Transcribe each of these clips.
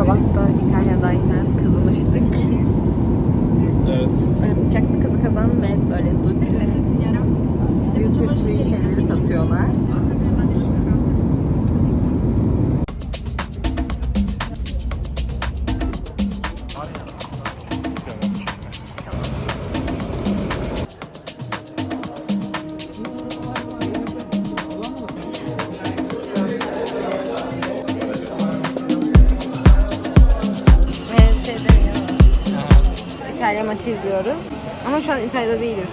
sabah da İtalya'dayken kazımıştık. Evet. Uçakta kazı kazan ve böyle duty duty free şeyleri İtalya maçı izliyoruz. Ama şu an İtalya'da değiliz.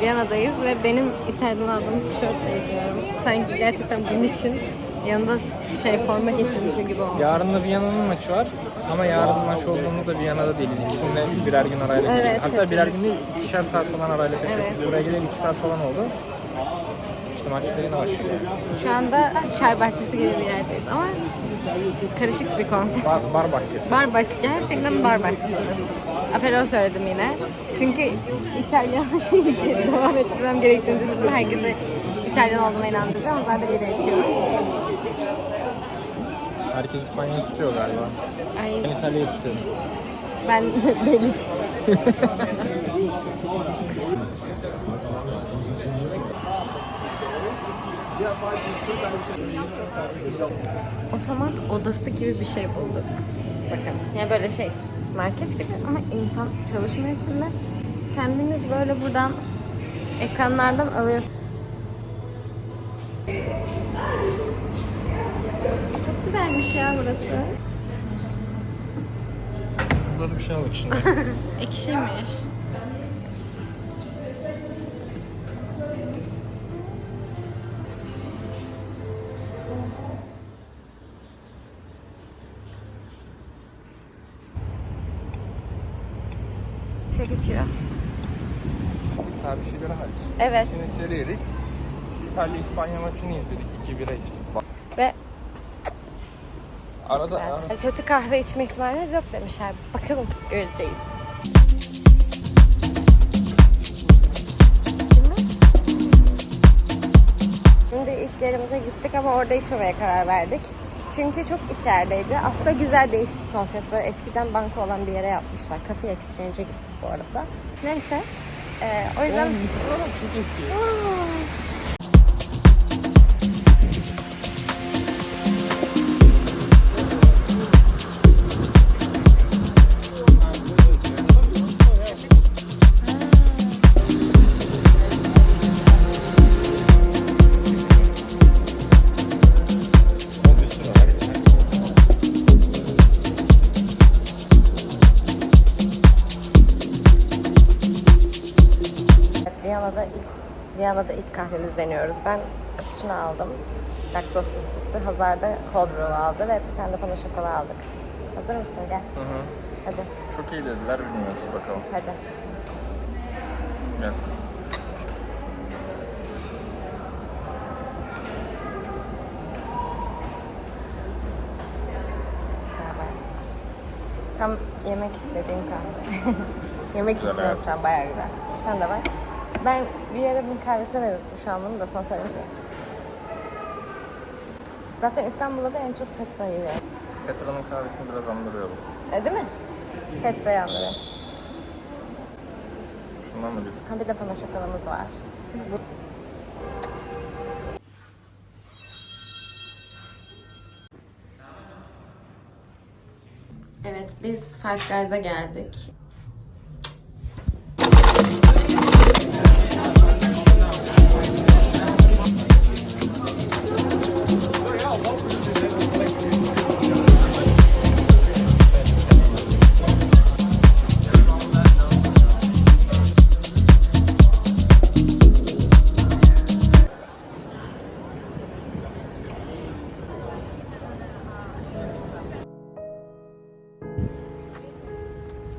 Viyana'dayız ve benim İtalya'dan aldığım tişörtle izliyorum. Sanki gerçekten bunun için yanında şey forma geçirmişim gibi olmuş. Yarın da Viyana'nın maçı var. Ama yarın maç olduğunda da Viyana'da değiliz. İkisinde birer gün arayla Evet, kaçırdık. Hatta evet. birer gün değil, ikişer saat falan arayla kaçırdık. Evet. Biz buraya geleli iki saat falan oldu. İşte maçta yine başlıyor. Şu anda çay bahçesi gibi bir yerdeyiz ama karışık bir konsept. Bar, bar bahçesi. Bar bahçesi, gerçekten bar bahçesi. Aperol söyledim yine. Çünkü İtalyan şeyi devam ettirmem gerektiğini düşündüm. Herkese İtalyan olduğuma inandıracağım. Zaten biri içiyorum. Herkes İspanya'yı tutuyor galiba. Ay, Ben İtalya'yı tutuyorum. ben deli. Otomat odası gibi bir şey bulduk. Bakın. Yani böyle şey merkez gibi ama insan çalışmıyor içinde. Kendiniz böyle buradan ekranlardan alıyorsunuz. Çok güzelmiş ya burası. Burada bir şey aldık şimdi. Ekşiymiş. Şey geçiyor. Daha bir şeyler hariç. Evet. Şimdi seri yedik. İtalya-İspanya maçını izledik. 2 bira içtik. Bak. Ve Arada, arada kötü kahve içme ihtimaliniz yok demişler. Bakalım göreceğiz. Şimdi ilk yerimize gittik ama orada içmemeye karar verdik. Çünkü çok içerideydi. Aslında güzel değişik bir konsept. Böyle eskiden banka olan bir yere yapmışlar. Cafe Exchange'e gittik bu arada. Neyse. Ee, o yüzden... Mikrolar çok eski. İlk Viyana'da ilk kahvemizi deniyoruz. Ben cappuccino aldım. Laktozsuz sütlü. Hazar da cold brew aldı ve bir tane de pano şokola aldık. Hazır mısın? Gel. Hı hı. Hadi. Çok iyi dediler bilmiyoruz bakalım. Hadi. Gel. Tam yemek istediğim kahve. yemek istiyorum şu an. Bayağı güzel. Sen de bak. Ben bir yere bir kahvesine verdim şu an bunu da sana söyleyeyim? Zaten İstanbul'da da en çok Petra yiyor. Petra'nın kahvesini biraz andırıyor bu. E, değil mi? Petra'yı andırıyor. Şundan mı biz? Ha bir de pano şokolamız var. Evet biz Five Guys'a geldik.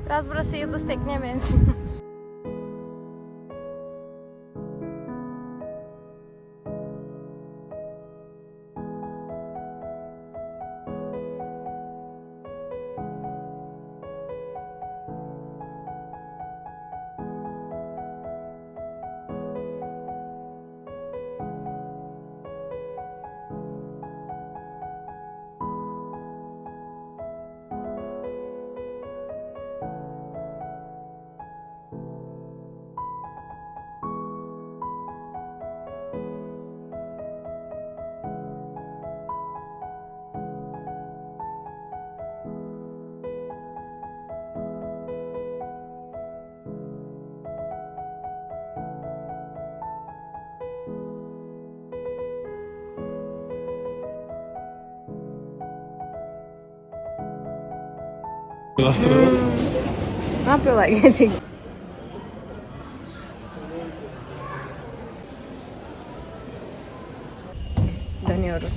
Biraz burası Yıldız Tekne'ye benziyor. Ne yapıyorlar gerçekten? Dönüyoruz.